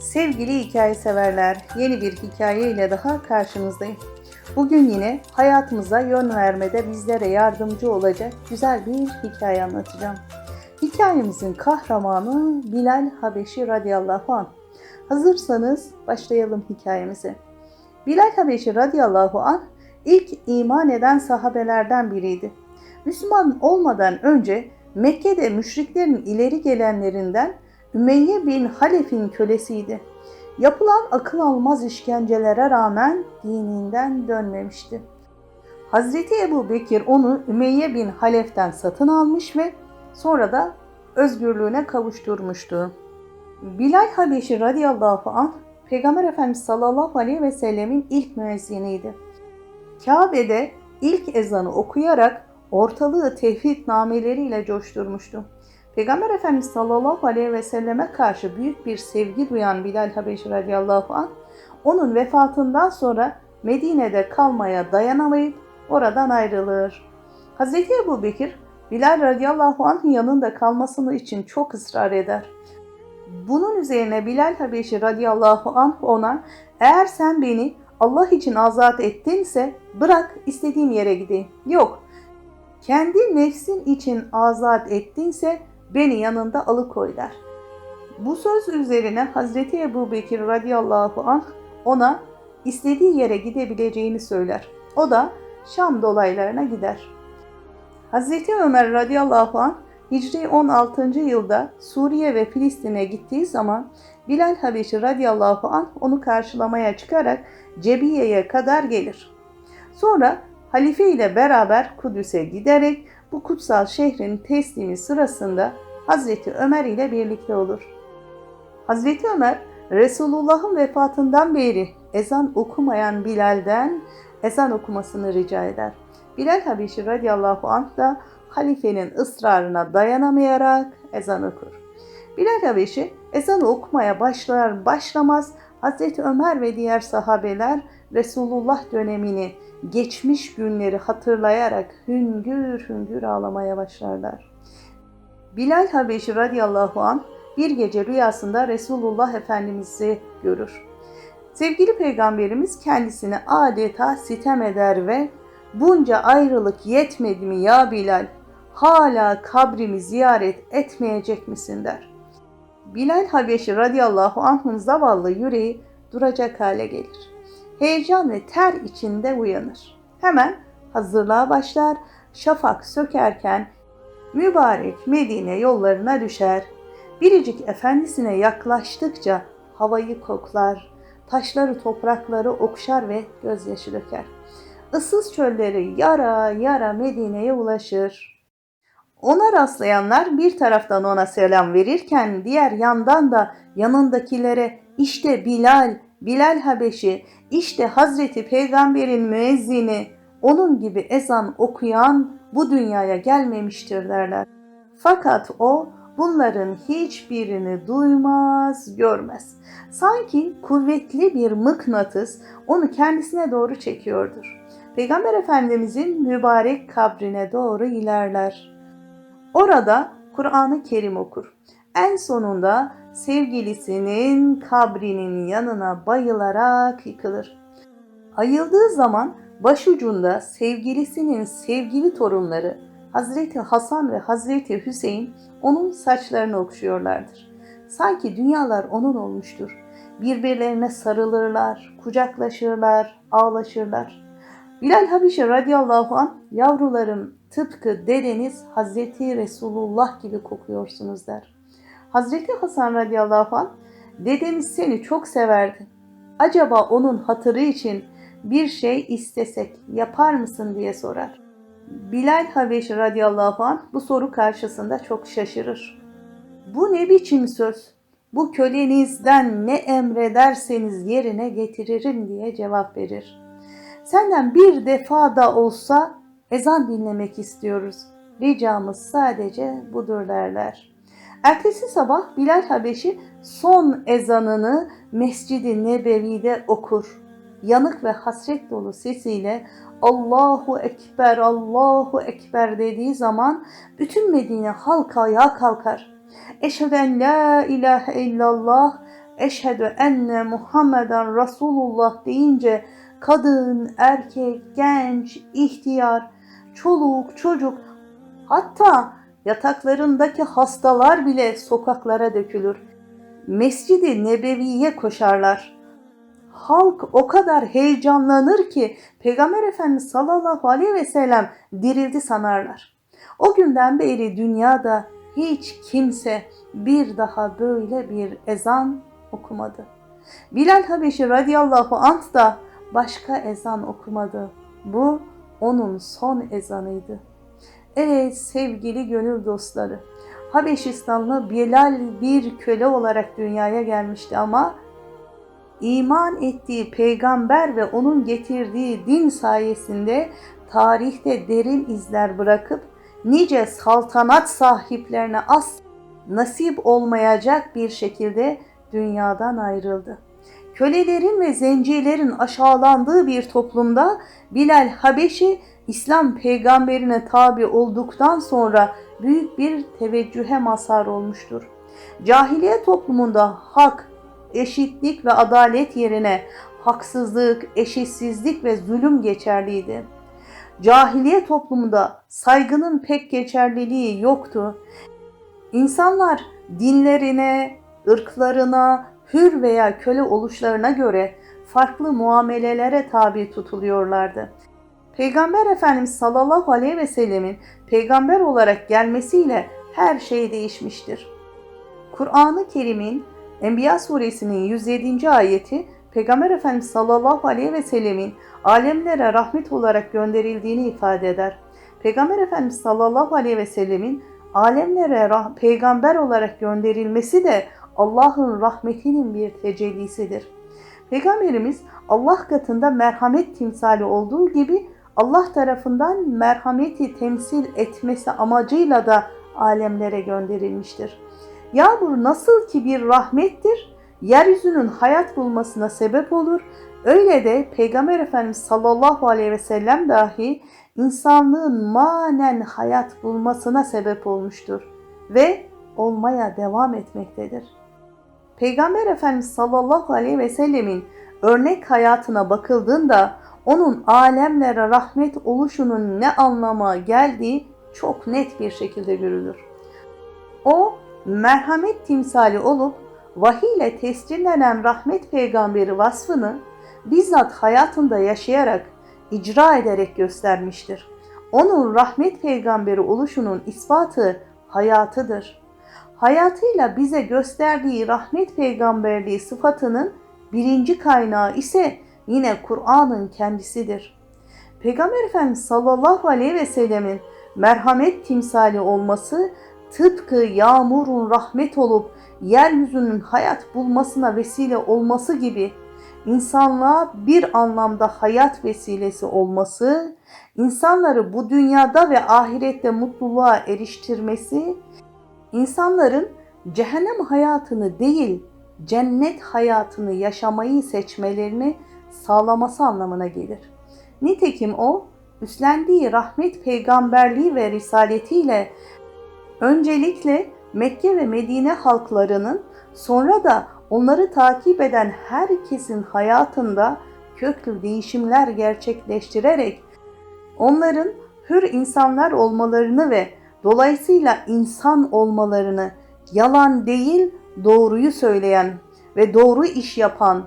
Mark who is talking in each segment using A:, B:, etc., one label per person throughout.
A: Sevgili hikaye severler, yeni bir hikaye ile daha karşınızdayım. Bugün yine hayatımıza yön vermede bizlere yardımcı olacak güzel bir hikaye anlatacağım. Hikayemizin kahramanı Bilal Habeşi radıyallahu anh. Hazırsanız başlayalım hikayemize. Bilal Habeşi radıyallahu anh ilk iman eden sahabelerden biriydi. Müslüman olmadan önce Mekke'de müşriklerin ileri gelenlerinden Ümeyye bin Halef'in kölesiydi. Yapılan akıl almaz işkencelere rağmen dininden dönmemişti. Hazreti Ebu Bekir onu Ümeyye bin Halef'ten satın almış ve sonra da özgürlüğüne kavuşturmuştu. Bilal Habeşi radıyallahu anh Peygamber Efendimiz sallallahu aleyhi ve sellemin ilk müezziniydi. Kabe'de ilk ezanı okuyarak ortalığı tevhid nameleriyle coşturmuştu. Peygamber Efendimiz sallallahu aleyhi ve selleme karşı büyük bir sevgi duyan Bilal Habeşi radıyallahu anh, onun vefatından sonra Medine'de kalmaya dayanamayıp oradan ayrılır. Hazreti Ebu Bekir, Bilal radıyallahu anh'ın yanında kalmasını için çok ısrar eder. Bunun üzerine Bilal Habeşi radıyallahu anh ona eğer sen beni Allah için azat ettinse bırak istediğim yere gideyim. Yok kendi nefsin için azat ettinse beni yanında alıkoy der. Bu söz üzerine Hazreti Ebu Bekir radıyallahu anh ona istediği yere gidebileceğini söyler. O da Şam dolaylarına gider. Hazreti Ömer radıyallahu anh Hicri 16. yılda Suriye ve Filistin'e gittiği zaman Bilal Habeşi radıyallahu anh onu karşılamaya çıkarak Cebiye'ye kadar gelir. Sonra halife ile beraber Kudüs'e giderek bu kutsal şehrin teslimi sırasında Hazreti Ömer ile birlikte olur. Hazreti Ömer Resulullah'ın vefatından beri ezan okumayan Bilal'den ezan okumasını rica eder. Bilal Habeşi radıyallahu anh da halifenin ısrarına dayanamayarak ezan okur. Bilal Habeşi ezanı okumaya başlar başlamaz Hazreti Ömer ve diğer sahabeler Resulullah dönemini, geçmiş günleri hatırlayarak hüngür hüngür ağlamaya başlarlar. Bilal Habeşi radıyallahu an bir gece rüyasında Resulullah Efendimiz'i görür. Sevgili peygamberimiz kendisine adeta sitem eder ve bunca ayrılık yetmedi mi ya Bilal? Hala kabrimi ziyaret etmeyecek misin der. Bilal Habeşi radıyallahu anh'ın zavallı yüreği duracak hale gelir. Heyecan ve ter içinde uyanır. Hemen hazırlığa başlar, şafak sökerken mübarek Medine yollarına düşer. Biricik efendisine yaklaştıkça havayı koklar, taşları toprakları okşar ve gözyaşı döker. Issız çölleri yara yara Medine'ye ulaşır. Ona rastlayanlar bir taraftan ona selam verirken diğer yandan da yanındakilere işte Bilal, Bilal Habeşi, işte Hazreti Peygamber'in müezzini, onun gibi ezan okuyan bu dünyaya gelmemiştir derler. Fakat o bunların hiçbirini duymaz, görmez. Sanki kuvvetli bir mıknatıs onu kendisine doğru çekiyordur. Peygamber Efendimizin mübarek kabrine doğru ilerler. Orada Kur'an-ı Kerim okur. En sonunda sevgilisinin kabrinin yanına bayılarak yıkılır. Ayıldığı zaman başucunda sevgilisinin sevgili torunları Hazreti Hasan ve Hazreti Hüseyin onun saçlarını okşuyorlardır. Sanki dünyalar onun olmuştur. Birbirlerine sarılırlar, kucaklaşırlar, ağlaşırlar. Bilal Habişe radıyallahu an yavrularım tıpkı dedeniz Hazreti Resulullah gibi kokuyorsunuz der. Hazreti Hasan radıyallahu an dedemiz seni çok severdi. Acaba onun hatırı için bir şey istesek yapar mısın diye sorar. Bilal Habeşi radıyallahu anh bu soru karşısında çok şaşırır. Bu ne biçim söz? Bu kölenizden ne emrederseniz yerine getiririm diye cevap verir. Senden bir defa da olsa ezan dinlemek istiyoruz. Ricamız sadece budur derler. Ertesi sabah Bilal Habeşi son ezanını Mescid-i Nebevi'de okur. Yanık ve hasret dolu sesiyle Allahu Ekber, Allahu Ekber dediği zaman bütün Medine halk ayağa kalkar. Eşheden la ilahe illallah, eşhedü enne Muhammeden Resulullah deyince kadın, erkek, genç, ihtiyar, çoluk, çocuk hatta yataklarındaki hastalar bile sokaklara dökülür. Mescidi Nebevi'ye koşarlar. Halk o kadar heyecanlanır ki Peygamber Efendimiz sallallahu aleyhi ve sellem dirildi sanarlar. O günden beri dünyada hiç kimse bir daha böyle bir ezan okumadı. Bilal Habeşi radıyallahu anh da başka ezan okumadı. Bu onun son ezanıydı. Evet sevgili gönül dostları, Habeşistanlı Bilal bir köle olarak dünyaya gelmişti ama iman ettiği peygamber ve onun getirdiği din sayesinde tarihte derin izler bırakıp nice saltanat sahiplerine az nasip olmayacak bir şekilde dünyadan ayrıldı. Kölelerin ve zencilerin aşağılandığı bir toplumda Bilal Habeşi İslam peygamberine tabi olduktan sonra büyük bir teveccühe mazhar olmuştur. Cahiliye toplumunda hak, eşitlik ve adalet yerine haksızlık, eşitsizlik ve zulüm geçerliydi. Cahiliye toplumunda saygının pek geçerliliği yoktu. İnsanlar dinlerine, ırklarına, hür veya köle oluşlarına göre farklı muamelelere tabi tutuluyorlardı. Peygamber Efendimiz sallallahu aleyhi ve sellemin peygamber olarak gelmesiyle her şey değişmiştir. Kur'an-ı Kerim'in Enbiya suresinin 107. ayeti Peygamber Efendimiz sallallahu aleyhi ve sellemin alemlere rahmet olarak gönderildiğini ifade eder. Peygamber Efendimiz sallallahu aleyhi ve sellemin alemlere peygamber olarak gönderilmesi de Allah'ın rahmetinin bir tecellisidir. Peygamberimiz Allah katında merhamet timsali olduğu gibi Allah tarafından merhameti temsil etmesi amacıyla da alemlere gönderilmiştir. Yağmur nasıl ki bir rahmettir, yeryüzünün hayat bulmasına sebep olur, öyle de Peygamber Efendimiz sallallahu aleyhi ve sellem dahi insanlığın manen hayat bulmasına sebep olmuştur ve olmaya devam etmektedir. Peygamber Efendimiz sallallahu aleyhi ve sellemin örnek hayatına bakıldığında onun alemlere rahmet oluşunun ne anlama geldiği çok net bir şekilde görülür. O merhamet timsali olup vahiy ile tescillenen rahmet peygamberi vasfını bizzat hayatında yaşayarak, icra ederek göstermiştir. Onun rahmet peygamberi oluşunun ispatı hayatıdır. Hayatıyla bize gösterdiği rahmet peygamberliği sıfatının birinci kaynağı ise yine Kur'an'ın kendisidir. Peygamber Efendimiz sallallahu aleyhi ve sellemin merhamet timsali olması tıpkı yağmurun rahmet olup yeryüzünün hayat bulmasına vesile olması gibi insanlığa bir anlamda hayat vesilesi olması, insanları bu dünyada ve ahirette mutluluğa eriştirmesi, insanların cehennem hayatını değil, cennet hayatını yaşamayı seçmelerini sağlaması anlamına gelir. Nitekim o, üstlendiği rahmet peygamberliği ve risaletiyle öncelikle Mekke ve Medine halklarının sonra da onları takip eden herkesin hayatında köklü değişimler gerçekleştirerek onların hür insanlar olmalarını ve dolayısıyla insan olmalarını yalan değil doğruyu söyleyen ve doğru iş yapan,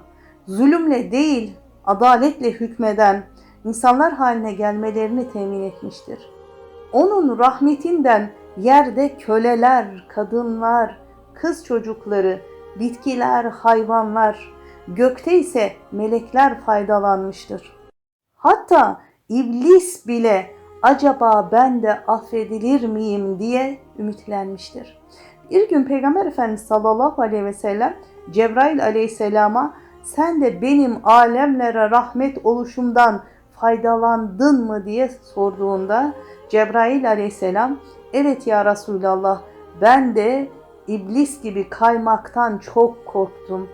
A: zulümle değil adaletle hükmeden insanlar haline gelmelerini temin etmiştir. Onun rahmetinden yerde köleler, kadınlar, kız çocukları, bitkiler, hayvanlar, gökte ise melekler faydalanmıştır. Hatta iblis bile acaba ben de affedilir miyim diye ümitlenmiştir. Bir gün Peygamber Efendimiz sallallahu aleyhi ve sellem Cebrail aleyhisselama sen de benim alemlere rahmet oluşumdan faydalandın mı diye sorduğunda Cebrail aleyhisselam evet ya Resulallah ben de iblis gibi kaymaktan çok korktum.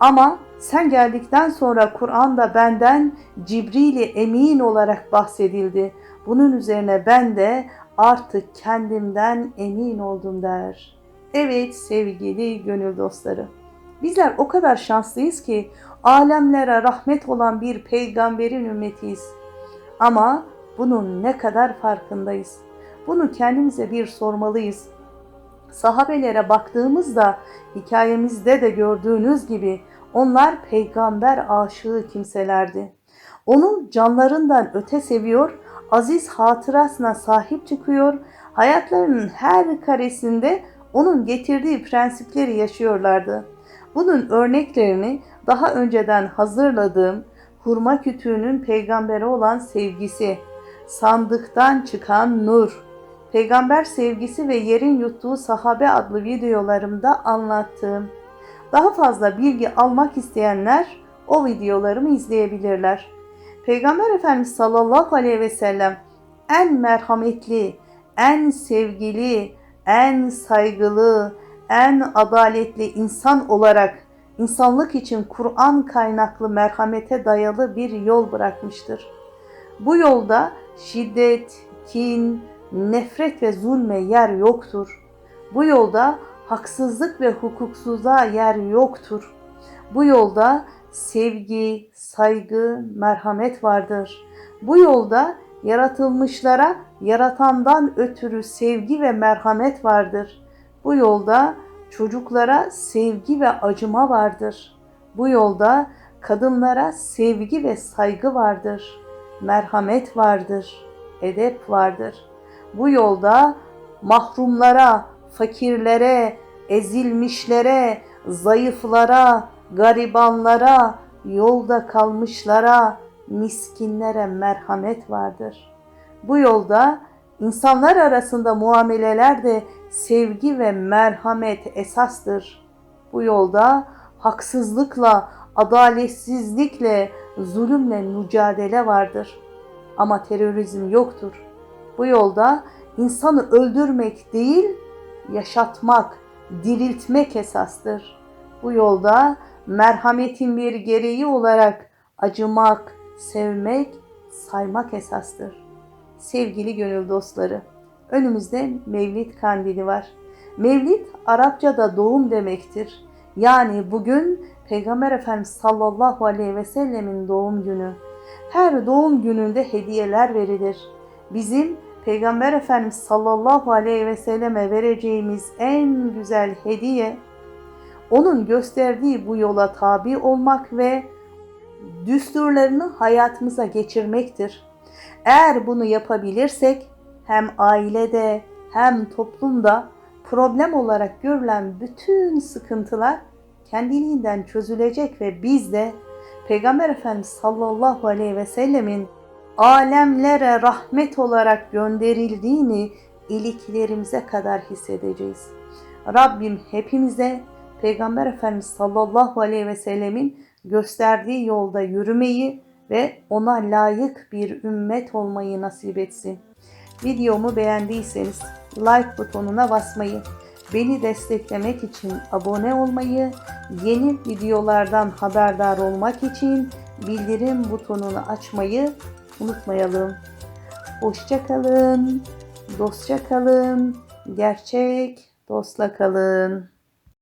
A: Ama sen geldikten sonra Kur'an'da benden Cibril-i Emin olarak bahsedildi. Bunun üzerine ben de artık kendimden emin oldum der. Evet sevgili gönül dostları. Bizler o kadar şanslıyız ki alemlere rahmet olan bir peygamberin ümmetiyiz. Ama bunun ne kadar farkındayız. Bunu kendimize bir sormalıyız. Sahabelere baktığımızda hikayemizde de gördüğünüz gibi onlar peygamber aşığı kimselerdi. Onu canlarından öte seviyor, aziz hatırasına sahip çıkıyor, hayatlarının her karesinde onun getirdiği prensipleri yaşıyorlardı. Bunun örneklerini daha önceden hazırladığım hurma kütüğünün peygambere olan sevgisi, sandıktan çıkan nur, peygamber sevgisi ve yerin yuttuğu sahabe adlı videolarımda anlattığım. Daha fazla bilgi almak isteyenler o videolarımı izleyebilirler. Peygamber Efendimiz sallallahu aleyhi ve sellem en merhametli, en sevgili, en saygılı, en adaletli insan olarak insanlık için Kur'an kaynaklı merhamete dayalı bir yol bırakmıştır. Bu yolda şiddet, kin, nefret ve zulme yer yoktur. Bu yolda haksızlık ve hukuksuzluğa yer yoktur. Bu yolda sevgi, saygı, merhamet vardır. Bu yolda yaratılmışlara yaratandan ötürü sevgi ve merhamet vardır. Bu yolda çocuklara sevgi ve acıma vardır. Bu yolda kadınlara sevgi ve saygı vardır. Merhamet vardır, edep vardır. Bu yolda mahrumlara, fakirlere, ezilmişlere, zayıflara, garibanlara, yolda kalmışlara, miskinlere merhamet vardır. Bu yolda insanlar arasında muamelelerde sevgi ve merhamet esastır. Bu yolda haksızlıkla, adaletsizlikle, zulümle mücadele vardır. Ama terörizm yoktur. Bu yolda insanı öldürmek değil, yaşatmak, diriltmek esastır. Bu yolda merhametin bir gereği olarak acımak, sevmek, saymak esastır. Sevgili gönül dostları, önümüzde Mevlid kandili var. Mevlid Arapçada doğum demektir. Yani bugün Peygamber Efendimiz sallallahu aleyhi ve sellemin doğum günü. Her doğum gününde hediyeler verilir. Bizim Peygamber Efendimiz sallallahu aleyhi ve selleme vereceğimiz en güzel hediye onun gösterdiği bu yola tabi olmak ve düsturlarını hayatımıza geçirmektir. Eğer bunu yapabilirsek hem ailede hem toplumda problem olarak görülen bütün sıkıntılar kendiliğinden çözülecek ve biz de Peygamber Efendimiz sallallahu aleyhi ve sellemin alemlere rahmet olarak gönderildiğini iliklerimize kadar hissedeceğiz. Rabbim hepimize Peygamber Efendimiz sallallahu aleyhi ve sellemin gösterdiği yolda yürümeyi ve ona layık bir ümmet olmayı nasip etsin. Videomu beğendiyseniz like butonuna basmayı, beni desteklemek için abone olmayı, yeni videolardan haberdar olmak için bildirim butonunu açmayı unutmayalım. Hoşça kalın, dostça kalın, gerçek dostla kalın.